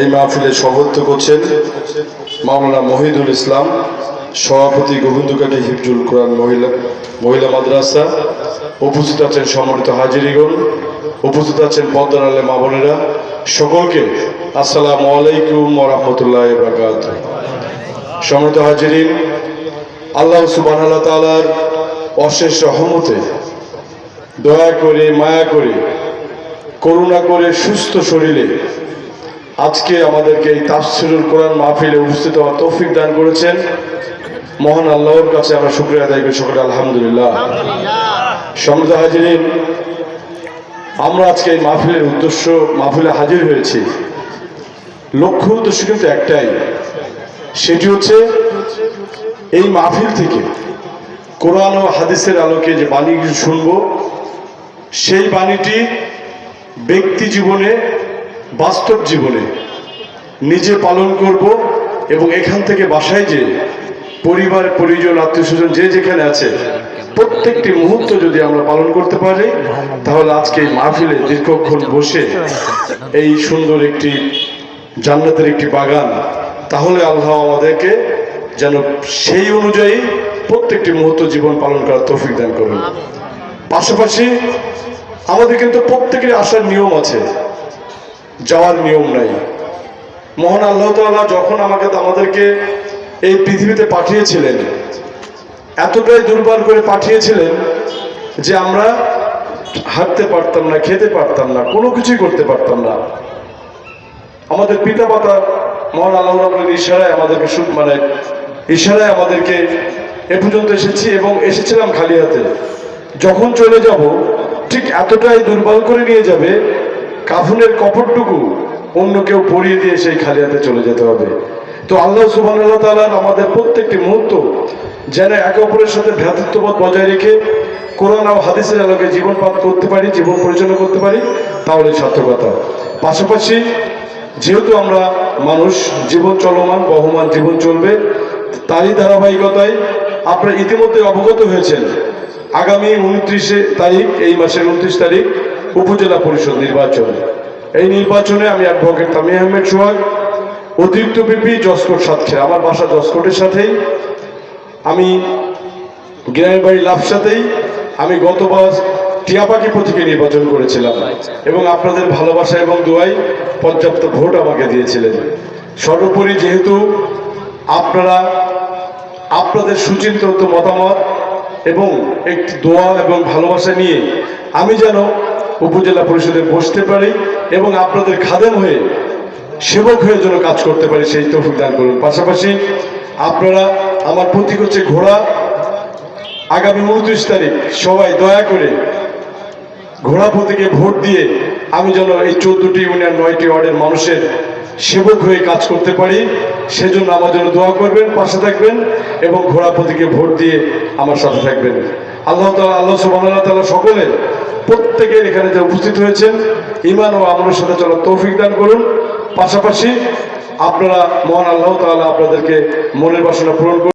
এই মাহফিলে সভাপতিত্ব করছেন মাওলানা মহিদুল ইসলাম, সভাপতি গোবিন্দকালী হিফজুল কোরআন মহিলা মহিলা মাদ্রাসা। উপস্থিত আছেন সম্মানিত হাজিরিগণ, উপস্থিত আছেন পদ্মার আলে মা সকলকে আসসালামু আলাইকুম রহমতুল্লাহ বাকাত সম্মানিত হাজিরিন, আল্লাহ সুবাহ তালার অশেষ রহমতে দয়া করে, মায়া করে, করুণা করে, সুস্থ শরীরে আজকে আমাদেরকে এই তাফসিরুল কোরআন মাহফিলে উপস্থিত হওয়ার তৌফিক দান করেছেন। মহান আল্লাহর কাছে আমরা শুক্রিয়া আদায় করি সকলে আলহামদুলিল্লাহ। সমৃদ্ধ হাজিরিন আমরা আজকে এই মাহফিলের উদ্দেশ্য মাহফিলে হাজির হয়েছি। লক্ষ্য উদ্দেশ্য কিন্তু একটাই সেটি হচ্ছে এই মাহফিল থেকে কোরআন ও হাদিসের আলোকে যে বাণী শুনব সেই বাণীটি ব্যক্তি জীবনে বাস্তব জীবনে নিজে পালন করব এবং এখান থেকে বাসায় যে পরিবার, পরিজন আত্মীয় স্বজন যে যেখানে আছে, প্রত্যেকটি মুহূর্ত যদি আমরা পালন করতে পারি, তাহলে আজকে মাহফিলে দীর্ঘক্ষণ বসে এই সুন্দর একটি জান্নাতের একটি বাগান, তাহলে আল্লাহ আমাদেরকে যেন সেই অনুযায়ী প্রত্যেকটি মুহূর্ত জীবন পালন করার তৌফিক দান করুন। পাশাপাশি আমাদের কিন্তু প্রত্যেকের আসার নিয়ম আছে। যাওয়ার নিয়ম নাই। মহান আল্লাহ তাআলা যখন আমাকে আমাদেরকে এই পৃথিবীতে পাঠিয়েছিলেন, এতটাই দুর্বল করে পাঠিয়েছিলেন যে আমরা হাঁটতে পারতাম না, খেতে পারতাম না, কোনো কিছুই করতে পারতাম না। আমাদের পিতা মাতা মহান আল্লাহ রাব্বুল ইশারায় আমাদেরকে মানে ইশারায় আমাদেরকে এ পর্যন্ত এসেছি এবং এসেছিলাম খালি হাতে যখন চলে যাব, ঠিক এতটাই দুর্বল করে নিয়ে যাবে কাফনের কপটটুকু অন্য কেউ পরিয়ে দিয়ে সেই খালি হাতে চলে যেতে হবে। তো আল্লাহ সুবাহ তালার আমাদের প্রত্যেকটি মুহূর্ত যেন একে অপরের সাথে ভ্রাতৃত্ববোধ বজায় রেখে কোরআন ও হাদিসের আলোকে জীবন পান করতে পারি, জীবন পরিচালনা করতে পারি, তাহলে সার্থকতা। পাশাপাশি যেহেতু আমরা মানুষ, জীবন চলমান, বহমান জীবন চলবে, তারই ধারাবাহিকতায় আপনারা ইতিমধ্যে অবগত হয়েছেন, আগামী উনত্রিশে তারিখ, এই মাসের উনত্রিশ তারিখ উপজেলা পরিষদ নির্বাচন। এই নির্বাচনে আমি অ্যাডভোকেট তামি আহমেদ সোহাগ, অতিরিক্ত পিপি জসকোট সাতক্ষীরা। আমার বাসা জসকোটের সাথেই। আমি গ্রামের বাড়ি লাভসাতেই আমি গতবার টিয়াপাখি প্রতীকে নির্বাচন করেছিলাম এবং আপনাদের ভালোবাসা এবং দোয়াই পর্যাপ্ত ভোট আমাকে দিয়েছিলেন। সর্বোপরি যেহেতু আপনারা, আপনাদের সুচিন্তিত মতামত এবং একটি দোয়া এবং ভালোবাসা নিয়ে আমি যেন উপজেলা পরিষদে বসতে পারি এবং আপনাদের খাদেম হয়ে সেবক হয়ে যেন কাজ করতে পারি, সেই তৌফিক দান করুন। পাশাপাশি আপনারা আমার প্রতীক হচ্ছে ঘোড়া। আগামী উনত্রিশ তারিখ সবাই দয়া করে ঘোড়া প্রতীকে ভোট দিয়ে আমি যেন এই চোদ্দটি ইউনিয়ন, নয়টি ওয়ার্ডের মানুষের সেবক হয়ে কাজ করতে পারি, সেজন্য আমার জন্য দোয়া করবেন, পাশে থাকবেন এবং ঘোড়া প্রতীকে ভোট দিয়ে আমার সাথে থাকবেন। আল্লাহ তালা আল্লাহ সুবাহ তালা সকলের প্রত্যেকের এখানে যে উপস্থিত হয়েছেন ইমান ও আমলের সাথে চলার তৌফিক দান করুন। পাশাপাশি আপনারা মহান আল্লাহ তাআলা আপনাদেরকে মনের বাসনা পূরণ করুন।